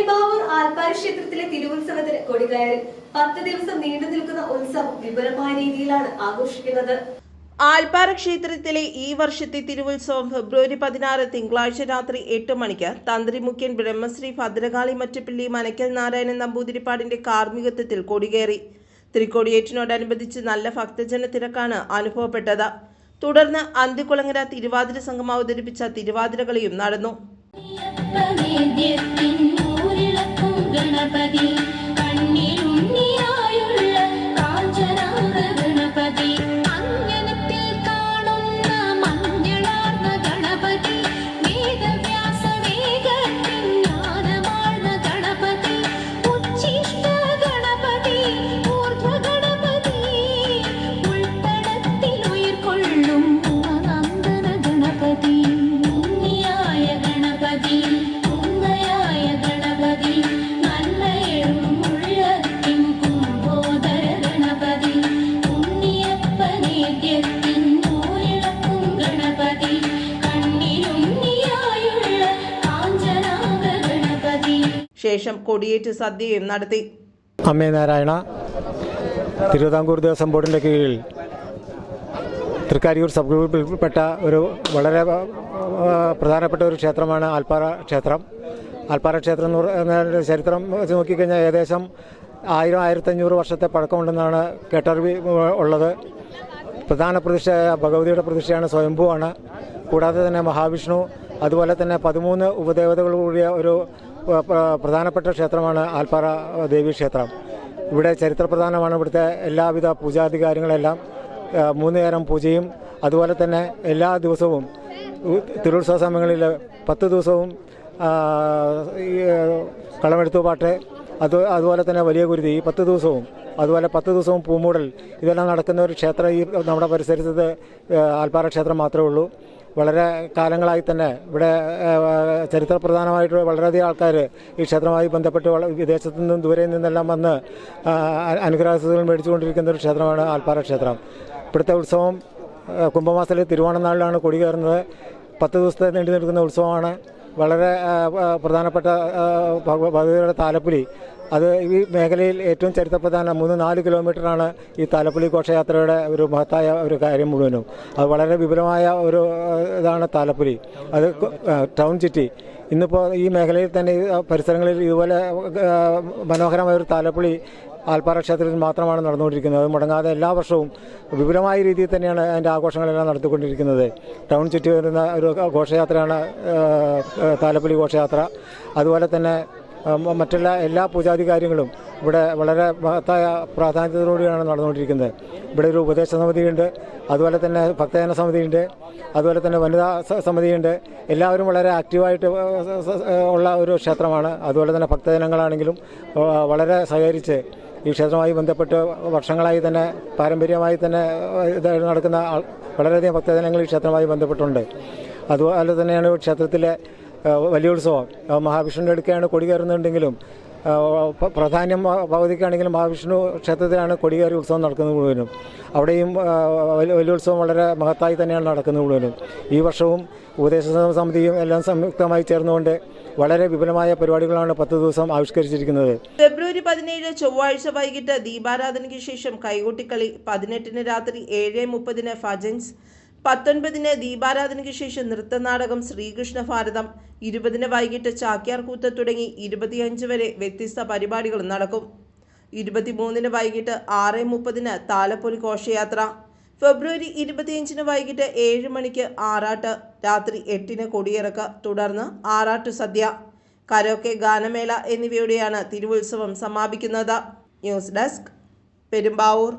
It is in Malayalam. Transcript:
പെരുമ്പാവൂർ ആൽപ്പാര ക്ഷേത്രത്തിലെ തിരുവുത്സവത്തിന് കൊടികയറിൽ പത്ത് ദിവസം നീണ്ടു നിൽക്കുന്ന ഉത്സവം വിപുലമായ രീതിയിലാണ് ആഘോഷിക്കുന്നത്. ആൽപ്പാറ ക്ഷേത്രത്തിലെ ഈ വർഷത്തെ തിരുവുത്സവം ഫെബ്രുവരി പതിനാറ് തിങ്കളാഴ്ച രാത്രി എട്ട് മണിക്ക് തന്ത്രി മുഖ്യൻ ബ്രഹ്മശ്രീ ഭദ്രകാളി മറ്റപ്പിള്ളി മനക്കൽ നാരായണൻ നമ്പൂതിരിപ്പാടിന്റെ കാർമ്മികത്വത്തിൽ കൊടികേറി തൃക്കൊടിയേറ്റിനോടനുബന്ധിച്ച് നല്ല ഭക്തജന തിരക്കാണ് അനുഭവപ്പെട്ടത്. തുടർന്ന് അന്തികുളങ്ങര തിരുവാതിര സംഘം അവതരിപ്പിച്ച തിരുവാതിരകളിയും നടന്നു. गणपति ശേഷം കൊടിയേറ്റ് സദ്യയും നടത്തി. അമ്മേ നാരായണ തിരുവിതാംകൂർ ദേവസ്വം ബോർഡിന്റെ കീഴിൽ തൃക്കാരിയൂർ സബ് ഗ്രൂപ്പിൽപ്പെട്ട ഒരു വളരെ പ്രധാനപ്പെട്ട ഒരു ക്ഷേത്രമാണ് ആൽപ്പാറ ക്ഷേത്രം. ആൽപ്പാറ ക്ഷേത്രം എന്ന് ചരിത്രം വെച്ച് നോക്കിക്കഴിഞ്ഞാൽ ഏകദേശം ആയിരം ആയിരത്തഞ്ഞൂറ് വർഷത്തെ പഴക്കമുണ്ടെന്നാണ് കേട്ടറിവ് ഉള്ളത്. പ്രധാന പ്രതിഷ്ഠ ഭഗവതിയുടെ പ്രതിഷ്ഠയാണ് സ്വയംഭുവാണ്. കൂടാതെ തന്നെ മഹാവിഷ്ണു അതുപോലെ തന്നെ പതിമൂന്ന് ഉപദേവതകൾ കൂടിയ ഒരു പ്രധാനപ്പെട്ട ക്ഷേത്രമാണ് ആൽപ്പാറ ദേവി ക്ഷേത്രം. ഇവിടെ ചരിത്രപ്രധാനമാണ് ഇവിടുത്തെ എല്ലാവിധ പൂജാധികാരങ്ങളെല്ലാം മൂന്ന് നേരം പൂജയും അതുപോലെ തന്നെ എല്ലാ ദിവസവും തിരുത്സവ സമയങ്ങളിൽ പത്ത് ദിവസവും കളമെടുത്തു പാട്ട് അത് അതുപോലെ തന്നെ വലിയ കുരുതി ഈ പത്ത് ദിവസവും അതുപോലെ പത്ത് ദിവസവും പൂമൂടൽ ഇതെല്ലാം നടക്കുന്ന ഒരു ക്ഷേത്രം ഈ നമ്മുടെ പരിസരത്ത് ആൽപ്പാറ ക്ഷേത്രം മാത്രമേ ഉള്ളൂ. വളരെ കാലങ്ങളായി തന്നെ ഇവിടെ ചരിത്ര ചരിത്രപ്രധാനമായിട്ട് വളരെയധികം ആൾക്കാർ ഈ ക്ഷേത്രമായി ബന്ധപ്പെട്ട് വിദേശത്ത് നിന്നും ദൂരെ നിന്നെല്ലാം വന്ന് അനുഗ്രഹസുകൾ മേടിച്ചുകൊണ്ടിരിക്കുന്ന ഒരു ക്ഷേത്രമാണ് ആൽപ്പാറ ക്ഷേത്രം. ഇവിടുത്തെ ഉത്സവം കുംഭമാസത്തിലെ കുംഭമാസത്തിൽ തിരുവോണം നാളിലാണ് കൊടി കയറുന്നത്. പത്ത് ദിവസത്തെ നീണ്ടു നിൽക്കുന്ന ഉത്സവമാണ്. വളരെ പ്രധാനപ്പെട്ട ഭഗവതിയുടെ താലപ്പൊലി അത് ഈ മേഖലയിൽ ഏറ്റവും ചരിത്രപ്രധാന മൂന്ന് നാല് കിലോമീറ്ററാണ് ഈ താലപ്പൊലി ഘോഷയാത്രയുടെ ഒരു മഹത്തായ ഒരു കാര്യം മുഴുവനും. അത് വളരെ വിപുലമായ ഒരു ഇതാണ് താലപ്പൊലി. അത് ടൗൺ സിറ്റി. ഇന്നിപ്പോൾ ഈ മേഖലയിൽ തന്നെ പരിസരങ്ങളിൽ ഇതുപോലെ മനോഹരമായ ഒരു താലപ്പൊലി ആൽപ്പാറ ക്ഷേത്രത്തിൽ മാത്രമാണ് നടന്നുകൊണ്ടിരിക്കുന്നത്. അത് മുടങ്ങാതെ എല്ലാ വർഷവും വിപുലമായ രീതിയിൽ തന്നെയാണ് അതിന്റെ ആഘോഷങ്ങളെല്ലാം നടത്തിക്കൊണ്ടിരിക്കുന്നത്. ടൗൺ ചുറ്റി വരുന്ന ഒരു ഘോഷയാത്രയാണ് താലപ്പൊലി ഘോഷയാത്ര. അതുപോലെ തന്നെ ആ, മ- മറ്റുള്ള എല്ലാ പൂജാതി കാര്യങ്ങളും ഇവിടെ വളരെ മഹത്തായ പ്രാധാന്യത്തോടുകൂടിയാണ് നടന്നുകൊണ്ടിരിക്കുന്നത്. ഇവിടെ ഒരു ഉപദേശ സമിതിയുണ്ട് അതുപോലെ തന്നെ ഭക്തജന സമിതിയുണ്ട് അതുപോലെ തന്നെ വനിതാ സമിതി സമിതിയുണ്ട്. എല്ലാവരും വളരെ ആക്റ്റീവായിട്ട് ഉള്ള ഒരു ക്ഷേത്രമാണ്. അതുപോലെ തന്നെ ഭക്തജനങ്ങളാണെങ്കിലും വളരെ സഹകരിച്ച് ഈ ക്ഷേത്രവുമായി ബന്ധപ്പെട്ട് വർഷങ്ങളായി തന്നെ പാരമ്പര്യമായി തന്നെ ഇതായിട്ട് നടക്കുന്ന വളരെയധികം ഭക്തജനങ്ങൾ ഈ ക്ഷേത്രവുമായി ബന്ധപ്പെട്ടുണ്ട്. അതുപോലെ തന്നെയാണ് ക്ഷേത്രത്തിലെ വലിയ ഉത്സവം. മഹാവിഷ്ണുവിന്റെ അടുക്കെയാണ് കൊടി കയറുന്നുണ്ടെങ്കിലും പ്രധാനം ഭഗവതിക്കാണെങ്കിലും മഹാവിഷ്ണു ക്ഷേത്രത്തിലാണ് കൊടികയറി ഉത്സവം നടക്കുന്നത് മുഴുവനും. അവിടെയും വലിയ ഉത്സവം വളരെ മഹത്തായി തന്നെയാണ് നടക്കുന്നത് മുഴുവനും. ഈ വർഷവും ഉപദേശ സമിതിയും എല്ലാം സംയുക്തമായി ചേർന്നുകൊണ്ട് വളരെ വിപുലമായ പരിപാടികളാണ് പത്ത് ദിവസം ആവിഷ്കരിച്ചിരിക്കുന്നത്. ഫെബ്രുവരി പതിനേഴ് ചൊവ്വാഴ്ച വൈകിട്ട് ദീപാരാധനയ്ക്ക് ശേഷം കൈകൊട്ടിക്കളി. പതിനെട്ടിന് രാത്രി ഏഴ് മുപ്പതിന് ഫജൻസ് പത്തൊൻപതിന് ദീപാരാധനയ്ക്ക് ശേഷം നൃത്തനാടകം ശ്രീകൃഷ്ണ ഭാരതം ഇരുപതിന് വൈകിട്ട് ചാക്യാർകൂത്ത് തുടങ്ങി ഇരുപത്തിയഞ്ച് വരെ വ്യത്യസ്ത പരിപാടികൾ നടക്കും. ഇരുപത്തിമൂന്നിന് വൈകിട്ട് ആറ് മുപ്പതിന് താലപ്പൊലി ഘോഷയാത്ര ഫെബ്രുവരി ഇരുപത്തിയഞ്ചിന് വൈകിട്ട് ഏഴ് മണിക്ക് ആറാട്ട് രാത്രി എട്ടിന് കൊടിയിറക്ക തുടർന്ന് ആറാട്ട് സദ്യ കരോക്കെ ഗാനമേള എന്നിവയോടെയാണ് തിരുവുത്സവം സമാപിക്കുന്നത്. News desk Perumbavoor.